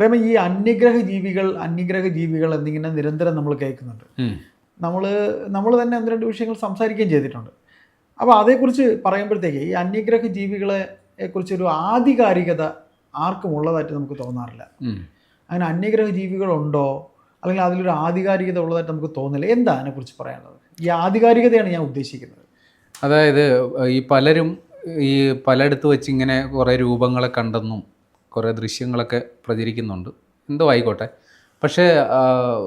പ്രേമ ഈ അന്യഗ്രഹ ജീവികൾ അന്യഗ്രഹ ജീവികൾ എന്നിങ്ങനെ നിരന്തരം നമ്മൾ കേൾക്കുന്നുണ്ട്. നമ്മൾ നമ്മൾ തന്നെ ഒന്ന് രണ്ട് വിഷയങ്ങൾ സംസാരിക്കുകയും ചെയ്തിട്ടുണ്ട്. അപ്പോൾ അതേക്കുറിച്ച് പറയുമ്പോഴത്തേക്ക് ഈ അന്യഗ്രഹ ജീവികളെ കുറിച്ചൊരു ആധികാരികത ആർക്കും ഉള്ളതായിട്ട് നമുക്ക് തോന്നാറില്ല. അങ്ങനെ അന്യഗ്രഹ ജീവികളുണ്ടോ അല്ലെങ്കിൽ അതിലൊരു ആധികാരികത ഉള്ളതായിട്ട് നമുക്ക് തോന്നില്ല. എന്താ അതിനെക്കുറിച്ച് പറയാനുള്ളത്? ഈ ആധികാരികതയാണ് ഞാൻ ഉദ്ദേശിക്കുന്നത്. അതായത് ഈ പലരും ഈ പലയിടത്ത് വെച്ച് ഇങ്ങനെ കുറേ രൂപങ്ങളെ കണ്ടെന്നും കുറേ ദൃശ്യങ്ങളൊക്കെ പ്രചരിക്കുന്നുണ്ട്. എന്തോ ആയിക്കോട്ടെ. പക്ഷേ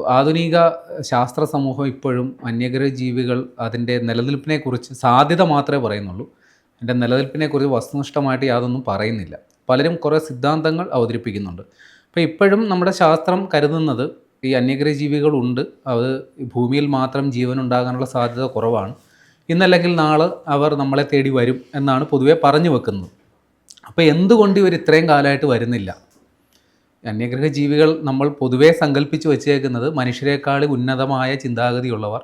ആധുനിക ശാസ്ത്ര സമൂഹം ഇപ്പോഴും അന്യഗ്രഹ ജീവികൾ അതിന്റെ നിലനിൽപ്പിനെക്കുറിച്ച് സാധ്യത മാത്രമേ പറയുന്നുള്ളൂ. അതിന്റെ നിലനിൽപ്പിനെക്കുറിച്ച് വസ്തുനിഷ്ഠമായിട്ട് യാതൊന്നും പറയുന്നില്ല. പലരും കുറേ സിദ്ധാന്തങ്ങൾ അവതരിപ്പിക്കുന്നുണ്ട്. അപ്പോൾ ഇപ്പോഴും നമ്മുടെ ശാസ്ത്രം കരുതുന്നത് ഈ അന്യഗ്രഹ ജീവികളുണ്ട് അത് ഭൂമിയിൽ മാത്രം ജീവൻ ഉണ്ടാകാനുള്ള സാധ്യത കുറവാണ്. ഇന്നല്ലെങ്കിൽ നാളെ അവർ നമ്മളെ തേടി വരും എന്നാണ് പൊതുവെ പറഞ്ഞു വെക്കുന്നത്. അപ്പോൾ എന്തുകൊണ്ട് ഇവർ ഇത്രയും കാലമായിട്ട് വരുന്നില്ല? അന്യഗ്രഹ ജീവികൾ നമ്മൾ പൊതുവേ സങ്കല്പിച്ച് വെച്ചേക്കുന്നത് മനുഷ്യരെക്കാൾ ഉന്നതമായ ചിന്താഗതിയുള്ളവർ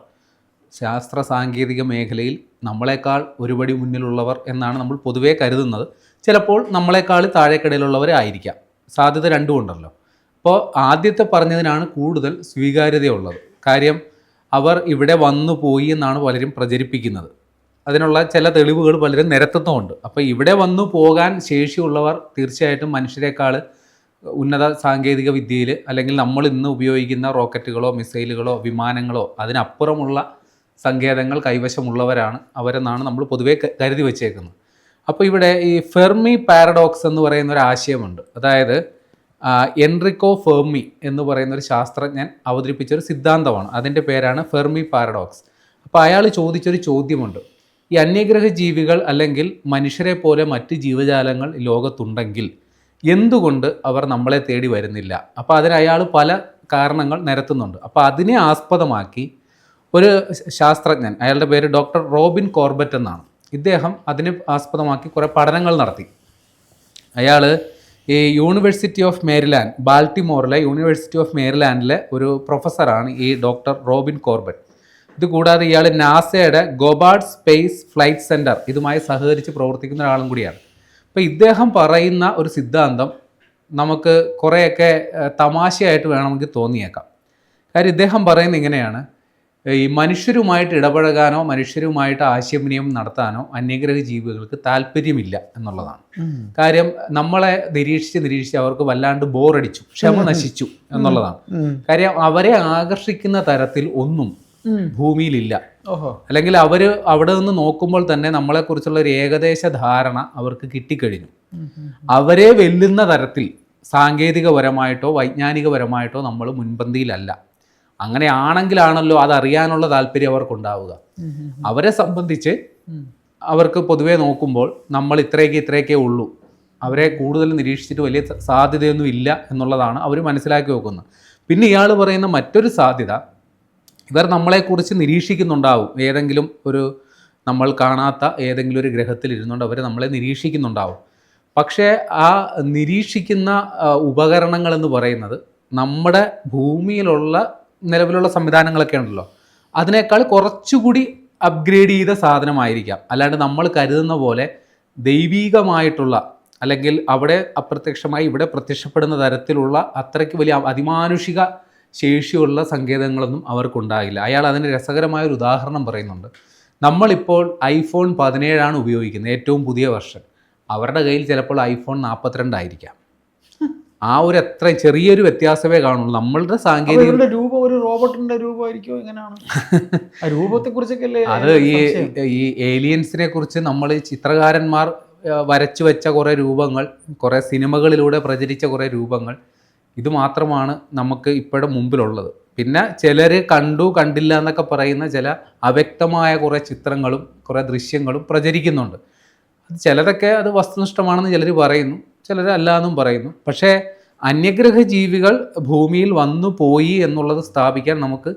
ശാസ്ത്ര സാങ്കേതിക മേഖലയിൽ നമ്മളെക്കാൾ ഒരുപടി മുന്നിലുള്ളവർ എന്നാണ് നമ്മൾ പൊതുവേ കരുതുന്നത്. ചിലപ്പോൾ നമ്മളെക്കാൾ താഴേക്കിടയിലുള്ളവരായിരിക്കാം സാധ്യത രണ്ടും ഉണ്ടല്ലോ. അപ്പോൾ ആദ്യത്തെ പറഞ്ഞതിനാണ് കൂടുതൽ സ്വീകാര്യതയുള്ളത്. കാര്യം അവർ ഇവിടെ വന്നു പോയി എന്നാണ് പലരും പ്രചരിപ്പിക്കുന്നത്. അതിനുള്ള ചില തെളിവുകൾ പലരും നിരത്തുന്നുമുണ്ട്. അപ്പോൾ ഇവിടെ വന്നു പോകാൻ ശേഷിയുള്ളവർ തീർച്ചയായിട്ടും മനുഷ്യരെക്കാൾ ഉന്നത സാങ്കേതിക വിദ്യയിൽ അല്ലെങ്കിൽ നമ്മൾ ഇന്ന് ഉപയോഗിക്കുന്ന റോക്കറ്റുകളോ മിസൈലുകളോ വിമാനങ്ങളോ അതിനപ്പുറമുള്ള സങ്കേതങ്ങൾ കൈവശമുള്ളവരാണ്. അവരെന്നാണ് നമ്മൾ പൊതുവേ കരുതി വച്ചേക്കുന്നത്. അപ്പോൾ ഇവിടെ ഈ ഫെർമി പാരഡോക്സ് എന്ന് പറയുന്ന ഒരു ആശയമുണ്ട്. അതായത് എൻറിക്കോ ഫെർമി എന്ന് പറയുന്ന ഒരു ശാസ്ത്രജ്ഞൻ അവതരിപ്പിച്ച ഒരു സിദ്ധാന്തമാണ്. അതിന്റെ പേരാണ് ഫെർമി പാരഡോക്സ്. അപ്പോൾ അയാൾ ചോദിച്ചൊരു ചോദ്യമുണ്ട്. ഈ അന്യഗ്രഹ ജീവികൾ അല്ലെങ്കിൽ മനുഷ്യരെ പോലെ മറ്റ് ജീവജാലങ്ങൾ ലോകത്തുണ്ടെങ്കിൽ എന്തുകൊണ്ട് അവർ നമ്മളെ തേടി വരുന്നില്ല? അപ്പോൾ അതിന് അയാൾ പല കാരണങ്ങൾ നിരത്തുന്നുണ്ട്. അപ്പോൾ അതിനെ ആസ്പദമാക്കി ഒരു ശാസ്ത്രജ്ഞൻ അയാളുടെ പേര് ഡോക്ടർ റോബിൻ കോർബറ്റ് എന്നാണ്. ഇദ്ദേഹം അതിനെ ആസ്പദമാക്കി കുറേ പഠനങ്ങൾ നടത്തി. അയാൾ ഈ യൂണിവേഴ്സിറ്റി ഓഫ് മേരിലാൻഡ് ബാൾട്ടിമോറിലെ യൂണിവേഴ്സിറ്റി ഓഫ് മേരിലാൻഡിലെ ഒരു പ്രൊഫസറാണ് ഈ ഡോക്ടർ റോബിൻ കോർബറ്റ്. ഇത് കൂടാതെ ഇയാൾ നാസയുടെ ഗോബാർഡ് സ്പേസ് ഫ്ലൈറ്റ് സെന്റർ ഇതുമായി സഹകരിച്ച് പ്രവർത്തിക്കുന്ന ഒരാളും കൂടിയാണ്. അപ്പോൾ ഇദ്ദേഹം പറയുന്ന ഒരു സിദ്ധാന്തം നമുക്ക് കുറേയൊക്കെ തമാശയായിട്ട് വേണമെങ്കിൽ തോന്നിയേക്കാം. കാര്യം ഇദ്ദേഹം പറയുന്നത് ഇങ്ങനെയാണ്. ഈ മനുഷ്യരുമായിട്ട് ഇടപഴകാനോ മനുഷ്യരുമായിട്ട് ആശയവിനിമയം നടത്താനോ അന്യഗ്രഹ ജീവികൾക്ക് താല്പര്യമില്ല എന്നുള്ളതാണ്. കാര്യം നമ്മളെ നിരീക്ഷിച്ച് നിരീക്ഷിച്ച് അവർക്ക് വല്ലാണ്ട് ബോറടിച്ചു ക്ഷമ നശിച്ചു എന്നുള്ളതാണ്. കാര്യം അവരെ ആകർഷിക്കുന്ന തരത്തിൽ ഒന്നും ഭൂമിയിലില്ല. അല്ലെങ്കിൽ അവർ അവിടെ നിന്ന് നോക്കുമ്പോൾ തന്നെ നമ്മളെക്കുറിച്ചുള്ള ഒരു ഏകദേശ ധാരണ അവർക്ക് കിട്ടിക്കഴിഞ്ഞു. അവരെ വെല്ലുന്ന തരത്തിൽ സാങ്കേതികപരമായിട്ടോ വൈജ്ഞാനികപരമായിട്ടോ നമ്മൾ മുൻപന്തിയിലല്ല. അങ്ങനെയാണെങ്കിലാണല്ലോ അറിയാനുള്ള താല്പര്യം അവർക്കുണ്ടാവുക. അവരെ സംബന്ധിച്ച് അവർക്ക് പൊതുവേ നോക്കുമ്പോൾ നമ്മൾ ഇത്രയൊക്കെ ഇത്രയൊക്കെ ഉള്ളൂ. അവരെ കൂടുതൽ നിരീക്ഷിച്ചിട്ട് വലിയ സാധ്യതയൊന്നും ഇല്ല എന്നുള്ളതാണ് അവർ മനസ്സിലാക്കി വെക്കുന്നത്. പിന്നെ ഇയാൾ പറയുന്ന മറ്റൊരു സാധ്യത ഇവർ നമ്മളെക്കുറിച്ച് നിരീക്ഷിക്കുന്നുണ്ടാവും. ഏതെങ്കിലും ഒരു നമ്മൾ കാണാത്ത ഏതെങ്കിലും ഒരു ഗ്രഹത്തിൽ ഇരുന്നുകൊണ്ട് അവർ നമ്മളെ നിരീക്ഷിക്കുന്നുണ്ടാവും. പക്ഷേ ആ നിരീക്ഷിക്കുന്ന ഉപകരണങ്ങൾ എന്ന് പറയുന്നത് നമ്മുടെ ഭൂമിയിലുള്ള നിലവിലുള്ള സംവിധാനങ്ങളൊക്കെ ഉണ്ടല്ലോ. അതിനേക്കാൾ കുറച്ചുകൂടി അപ്ഗ്രേഡ് ചെയ്ത സാധനമായിരിക്കാം. അല്ലാണ്ട് നമ്മൾ കരുതുന്ന പോലെ ദൈവീകമായിട്ടുള്ള അല്ലെങ്കിൽ അവിടെ അപ്രത്യക്ഷമായി ഇവിടെ പ്രത്യക്ഷപ്പെടുന്ന തരത്തിലുള്ള അത്രയ്ക്ക് വലിയ അതിമാനുഷിക ശേഷിയുള്ള സങ്കേതങ്ങളൊന്നും അവർക്കുണ്ടാകില്ല. അയാൾ അതിന് രസകരമായ ഒരു ഉദാഹരണം പറയുന്നുണ്ട്. നമ്മളിപ്പോൾ ഐഫോൺ പതിനേഴാണ് ഉപയോഗിക്കുന്നത് ഏറ്റവും പുതിയ വെർഷൻ. അവരുടെ കയ്യിൽ ചിലപ്പോൾ ഐഫോൺ നാൽപ്പത്തിരണ്ടായിരിക്കാം ആ ഒരു എത്ര ചെറിയൊരു വ്യത്യാസമേ കാണുള്ളൂ. നമ്മളുടെ സാങ്കേതിക രൂപം ഒരു റോബോട്ടിന്റെ രൂപമായിരിക്കും? എങ്ങനെയാണ് ആ രൂപത്തെ കുറിച്ചൊക്കെ അത് ഈ ഈ ഏലിയൻസിനെ കുറിച്ച് നമ്മൾ ചിത്രകാരന്മാർ വരച്ചു വെച്ച കുറേ രൂപങ്ങൾ കുറേ സിനിമകളിലൂടെ പ്രചരിച്ച കുറേ രൂപങ്ങൾ ഇത് മാത്രമാണ് നമുക്ക് ഇപ്പോഴും മുമ്പിലുള്ളത്. പിന്നെ ചിലർ കണ്ടു കണ്ടില്ല എന്നൊക്കെ പറയുന്ന ചില അവ്യക്തമായ കുറേ ചിത്രങ്ങളും കുറേ ദൃശ്യങ്ങളും പ്രചരിക്കുന്നുണ്ട്. ചിലതൊക്കെ അത് വസ്തുനിഷ്ഠമാണെന്ന് ചിലർ പറയുന്നു ചിലർ അല്ലാന്നും പറയുന്നു. പക്ഷേ അന്യഗ്രഹ ജീവികൾ ഭൂമിയിൽ വന്നു പോയി എന്നുള്ളത് സ്ഥാപിക്കാൻ നമുക്ക്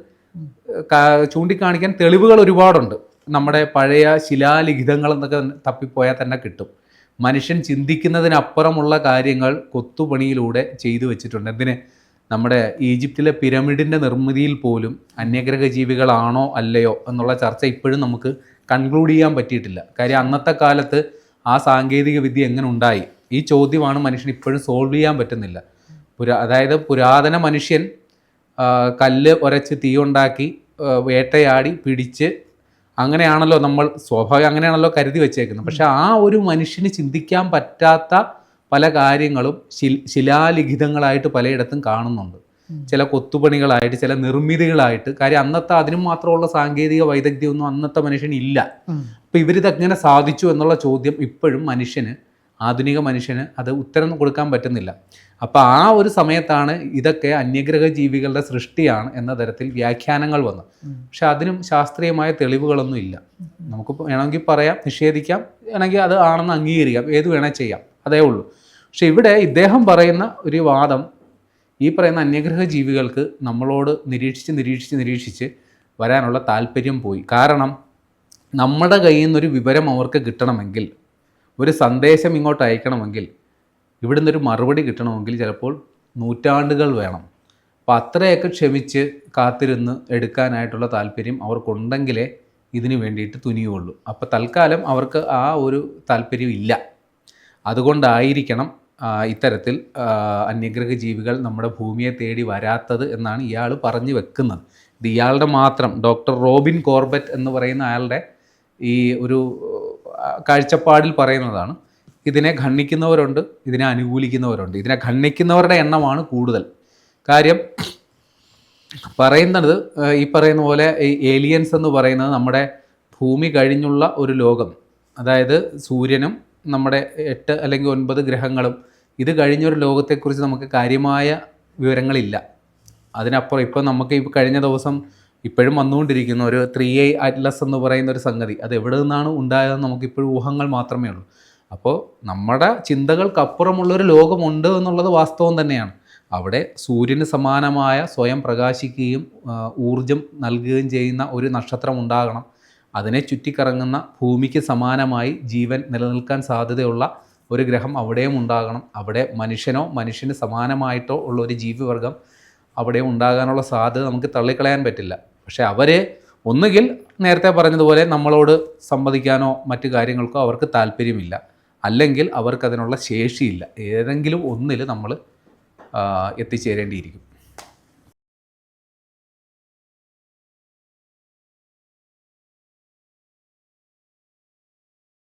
ചൂണ്ടിക്കാണിക്കാൻ തെളിവുകൾ ഒരുപാടുണ്ട്. നമ്മുടെ പഴയ ശിലാലിഖിതങ്ങൾ എന്നൊക്കെ തപ്പിപ്പോയാൽ തന്നെ കിട്ടും. മനുഷ്യൻ ചിന്തിക്കുന്നതിനപ്പുറമുള്ള കാര്യങ്ങൾ കൊത്തുപണിയിലൂടെ ചെയ്തു വെച്ചിട്ടുണ്ട്. എന്തിന്? നമ്മുടെ ഈജിപ്തിലെ പിരമിഡിന്റെ നിർമ്മിതിയിൽ പോലും അന്യഗ്രഹ ജീവികളാണോ അല്ലയോ എന്നുള്ള ചർച്ച ഇപ്പോഴും നമുക്ക് കൺക്ലൂഡ് ചെയ്യാൻ പറ്റിയിട്ടില്ല. കാര്യം അന്നത്തെ കാലത്ത് ആ സാങ്കേതിക വിദ്യ എങ്ങനെ ഉണ്ടായി? ഈ ചോദ്യമാണ് മനുഷ്യൻ ഇപ്പോഴും സോൾവ് ചെയ്യാൻ പറ്റുന്നില്ല. പുരാ അതായത് പുരാതന മനുഷ്യൻ കല്ല് ഒരച്ച് തീ ഉണ്ടാക്കി വേട്ടയാടി പിടിച്ച് അങ്ങനെയാണല്ലോ നമ്മൾ സ്വാഭാവികം അങ്ങനെയാണല്ലോ കരുതി വെച്ചേക്കുന്നത്. പക്ഷെ ആ ഒരു മനുഷ്യന് ചിന്തിക്കാൻ പറ്റാത്ത പല കാര്യങ്ങളും ശിലാലിഖിതങ്ങളായിട്ട് പലയിടത്തും കാണുന്നുണ്ട്. ചില കൊത്തുപണികളായിട്ട് ചില നിർമ്മിതികളായിട്ട്. കാര്യം അന്നത്തെ അതിനും മാത്രമുള്ള സാങ്കേതിക വൈദഗ്ധ്യമൊന്നും അന്നത്തെ മനുഷ്യന് ഇല്ല. അപ്പം ഇവരിതെങ്ങനെ സാധിച്ചു എന്നുള്ള ചോദ്യം ഇപ്പോഴും മനുഷ്യന് ആധുനിക മനുഷ്യന് അത് ഉത്തരം കൊടുക്കാൻ പറ്റുന്നില്ല. അപ്പോൾ ആ ഒരു സമയത്താണ് ഇതൊക്കെ അന്യഗ്രഹ ജീവികളുടെ സൃഷ്ടിയാണ് എന്ന തരത്തിൽ വ്യാഖ്യാനങ്ങൾ വന്നു പക്ഷെ അതിനും ശാസ്ത്രീയമായ തെളിവുകളൊന്നും ഇല്ല. നമുക്ക് വേണമെങ്കിൽ പറയാം നിഷേധിക്കാം വേണമെങ്കിൽ അത് ആണെന്ന് അംഗീകരിക്കാം ഏത് വേണേൽ ചെയ്യാം. അതേ ഉള്ളൂ. പക്ഷെ ഇവിടെ ഇദ്ദേഹം പറയുന്ന ഒരു വാദം ഈ പറയുന്ന അന്യഗ്രഹ ജീവികൾക്ക് നമ്മളോട് നിരീക്ഷിച്ച് നിരീക്ഷിച്ച് നിരീക്ഷിച്ച് വരാനുള്ള താല്പര്യം പോയി. കാരണം നമ്മുടെ കയ്യിൽ നിന്നൊരു വിവരം അവർക്ക് കിട്ടണമെങ്കിൽ ഒരു സന്ദേശം ഇങ്ങോട്ട് അയക്കണമെങ്കിൽ ഇവിടുന്ന് ഒരു മറുപടി കിട്ടണമെങ്കിൽ ചിലപ്പോൾ നൂറ്റാണ്ടുകൾ വേണം. അപ്പോൾ അത്രയൊക്കെ ക്ഷമിച്ച് കാത്തിരുന്ന് എടുക്കാനായിട്ടുള്ള താല്പര്യം അവർക്കുണ്ടെങ്കിലേ ഇതിന് വേണ്ടിയിട്ട് തുനിയുള്ളൂ. അപ്പോൾ തൽക്കാലം അവർക്ക് ആ ഒരു താല്പര്യം ഇല്ല. അതുകൊണ്ടായിരിക്കണം ഇത്തരത്തിൽ അന്യഗ്രഹ ജീവികൾ നമ്മുടെ ഭൂമിയെ തേടി വരാത്തത് എന്നാണ് ഇയാൾ പറഞ്ഞു വെക്കുന്നത്. ഇത് ഇയാളുടെ മാത്രം ഡോക്ടർ റോബിൻ കോർബറ്റ് എന്ന് പറയുന്ന അയാളുടെ ഈ ഒരു കാഴ്ചപ്പാടിൽ പറയുന്നതാണ്. ഇതിനെ ഖണ്ഡിക്കുന്നവരുണ്ട് ഇതിനെ അനുകൂലിക്കുന്നവരുണ്ട്. ഇതിനെ ഖണ്ഡിക്കുന്നവരുടെ എണ്ണമാണ് കൂടുതൽ. കാര്യം പറയുന്നത് ഈ പറയുന്ന പോലെ ഈ ഏലിയൻസ് എന്ന് പറയുന്നത് നമ്മുടെ ഭൂമി കഴിഞ്ഞുള്ള ഒരു ലോകം. അതായത് സൂര്യനും നമ്മുടെ എട്ട് അല്ലെങ്കിൽ ഒൻപത് ഗ്രഹങ്ങളും ഇത് കഴിഞ്ഞൊരു ലോകത്തെക്കുറിച്ച് നമുക്ക് കാര്യമായ വിവരങ്ങളില്ല. അതിനപ്പുറം ഇപ്പം നമുക്ക് ഇപ്പോൾ കഴിഞ്ഞ ദിവസം ഇപ്പോഴും വന്നുകൊണ്ടിരിക്കുന്ന ഒരു ത്രീ ഐ അറ്റ്ലസ് എന്ന് പറയുന്ന ഒരു സംഗതി അത് എവിടെ നിന്നാണ് ഉണ്ടായതെന്ന് നമുക്കിപ്പോഴും ഊഹങ്ങൾ മാത്രമേ ഉള്ളൂ. അപ്പോൾ നമ്മുടെ ചിന്തകൾക്കപ്പുറമുള്ളൊരു ലോകമുണ്ട് എന്നുള്ളത് വാസ്തവം തന്നെയാണ്. അവിടെ സൂര്യന് സമാനമായ സ്വയം പ്രകാശിക്കുകയും ഊർജം നൽകുകയും ചെയ്യുന്ന ഒരു നക്ഷത്രം ഉണ്ടാകണം. അതിനെ ചുറ്റിക്കറങ്ങുന്ന ഭൂമിക്ക് സമാനമായി ജീവൻ നിലനിൽക്കാൻ സാധ്യതയുള്ള ഒരു ഗ്രഹം അവിടെയും ഉണ്ടാകണം. അവിടെ മനുഷ്യനോ മനുഷ്യന് സമാനമായിട്ടോ ഉള്ള ഒരു ജീവിവർഗം അവിടെ ഉണ്ടാകാനുള്ള സാധ്യത നമുക്ക് തള്ളിക്കളയാൻ പറ്റില്ല. പക്ഷേ അവർ ഒന്നുകിൽ നേരത്തെ പറഞ്ഞതുപോലെ നമ്മളോട് സംവദിക്കാനോ മറ്റു കാര്യങ്ങൾക്കോ അവർക്ക് താല്പര്യമില്ല. അല്ലെങ്കിൽ അവർക്കതിനുള്ള ശേഷിയില്ല. ഏതെങ്കിലും ഒന്നിൽ നമ്മൾ എത്തിച്ചേരേണ്ടിയിരിക്കും.